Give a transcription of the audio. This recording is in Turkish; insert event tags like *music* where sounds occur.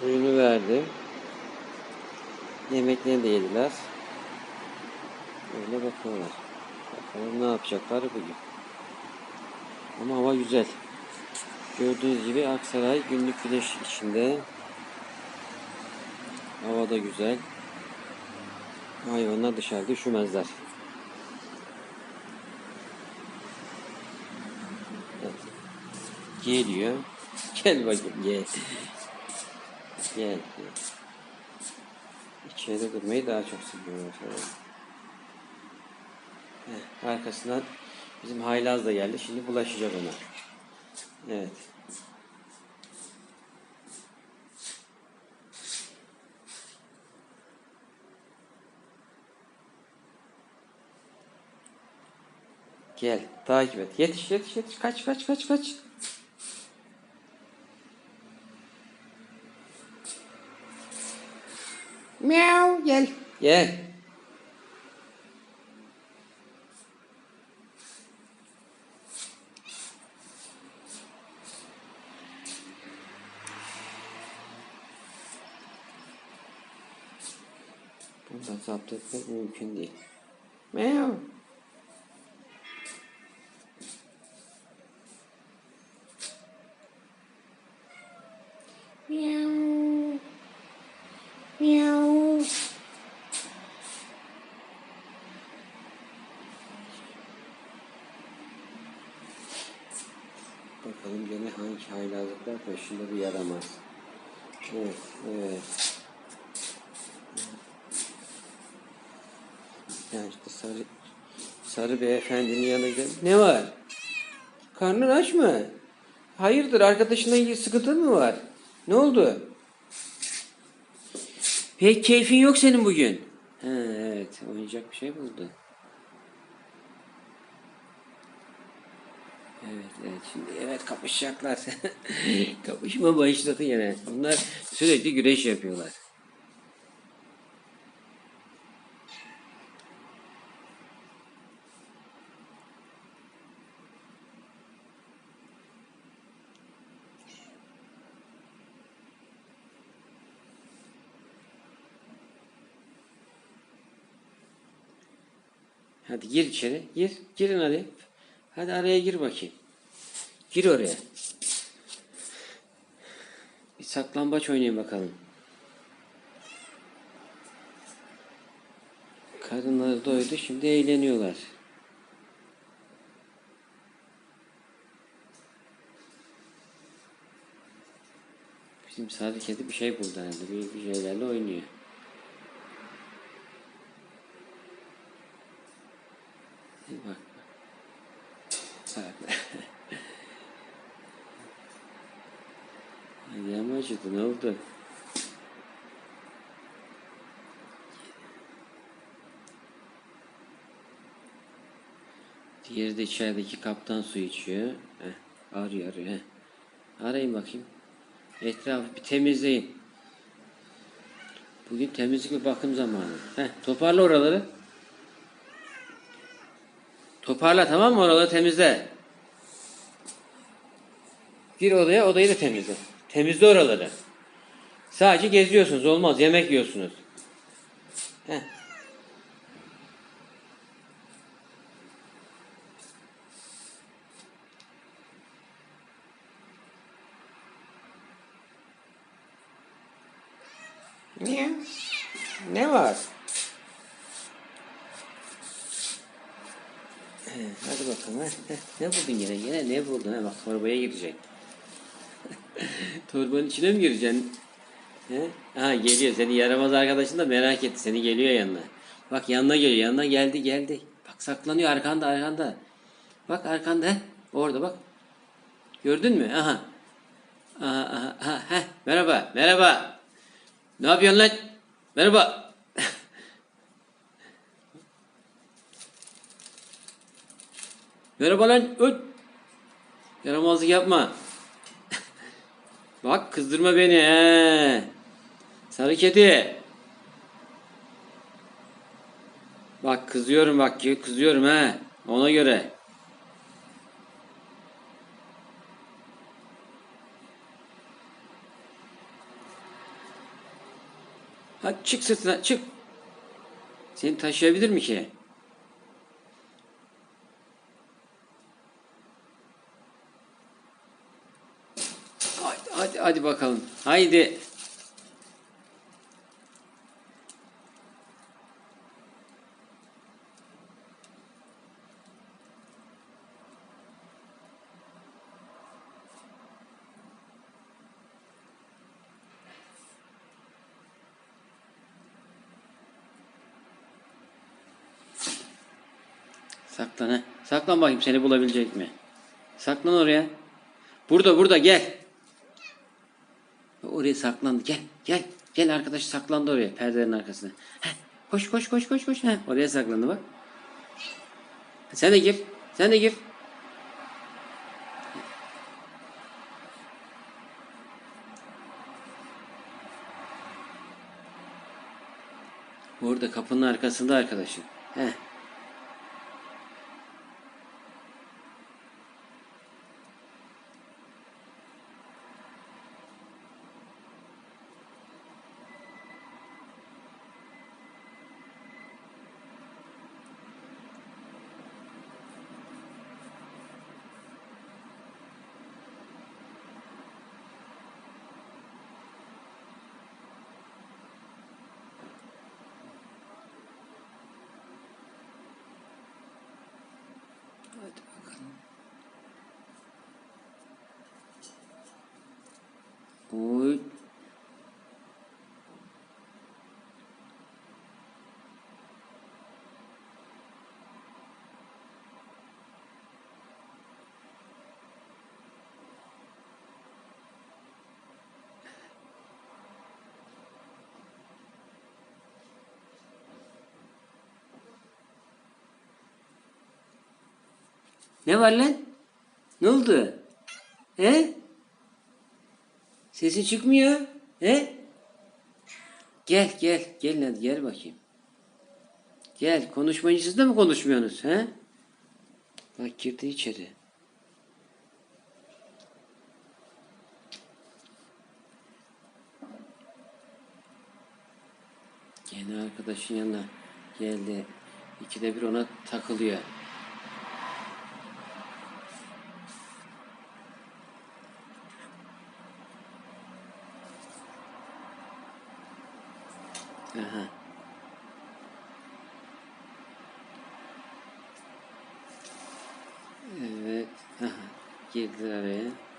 Suyunu verdim. Yemeklerini de yediler. Öyle bakıyorlar. Bakalım ne yapacaklar bugün. Ama hava güzel. Gördüğünüz gibi Aksaray günlük güneş içinde. Hava da güzel. Hayvanlar dışarıda üşümezler. Evet. Geliyor. Gel bakayım gel. Gel. gel. İçeride durmayı daha çok seviyorlar. Evet. Heh, arkasından bizim haylaz da geldi. Şimdi bulaşacak ona. Evet. Gel, takip et. Yetiş, yetiş, yetiş. Kaç, kaç, kaç, kaç. Miau, gel. Gel. Burada zapt etmek mümkün değil. Miau. Miau. Bakalım gene hangi haylazlıklar peşinde bir yaramaz. Evet, evet. Yani işte sarı, sarı beyefendinin yanına. Ne var? Karnın aç mı? Hayırdır arkadaşınla ilgili sıkıntın mı var? Ne oldu? Pek keyfin yok senin bugün. Ha, evet oynayacak bir şey buldu. Evet evet şimdi evet kapışacaklar. *laughs* Kapışma başladı yine. Bunlar sürekli güreş yapıyorlar. Hadi gir içeri. Gir. Girin hadi. Hadi araya gir bakayım. Gir oraya. Bir saklambaç oynayın bakalım. Karınları doydu. Şimdi eğleniyorlar. Bizim sarı kedi bir şey buldu herhalde. Bir, bir şeylerle oynuyor. Bir Bak. Bak. Ayağım acıdı. Ne oldu? Diğeri de içerideki kaptan su içiyor. Heh, arıyor arıyor. Heh. Arayın bakayım. Etrafı bir temizleyin. Bugün temizlik ve bakım zamanı. Heh, toparla oraları. Toparla tamam mı oraları temizle. Gir odaya odayı da temizle. Temizle oraları. Sadece geziyorsunuz olmaz yemek yiyorsunuz. Heh. Ne? Ne var? Hadi bakalım. he. Ne buldun yine? Yine ne buldun? He, bak torbaya girecek. Torbanın içine mi gireceksin? He? Ha geliyor. Seni yaramaz arkadaşın da merak etti. Seni geliyor yanına. Bak yanına geliyor. Yanına geldi geldi. Bak saklanıyor arkanda arkanda. Bak arkanda. He? Orada bak. Gördün mü? Aha. Aha, aha, aha. Heh. Merhaba. Merhaba. Ne yapıyorsun lan? Merhaba. *laughs* Merhaba lan. Öt. Yaramazlık yapma. Bak kızdırma beni he. Sarı kedi. Bak kızıyorum bak kızıyorum he. Ona göre. Hadi çık sırtına çık. Seni taşıyabilir mi ki? Hadi, hadi, bakalım. Haydi. Saklan ha. Saklan bakayım seni bulabilecek mi? Saklan oraya. Burada burada gel. Oraya saklandı. Gel gel. Gel arkadaş saklandı oraya perdenin arkasına. Heh, koş koş koş koş koş. Heh, oraya saklandı bak. Sen de gir. Sen de gir. Orada kapının arkasında arkadaşım. Heh. Hadi bakalım. Ne var lan? Ne oldu? He? Sesi çıkmıyor. He? Gel gel. Gel hadi gel bakayım. Gel. Konuşmayınca siz de mi konuşmuyorsunuz? He? Bak girdi içeri. Yeni arkadaşın yanına geldi. İkide bir ona takılıyor. Aha. Evet. Aha. Girdi araya.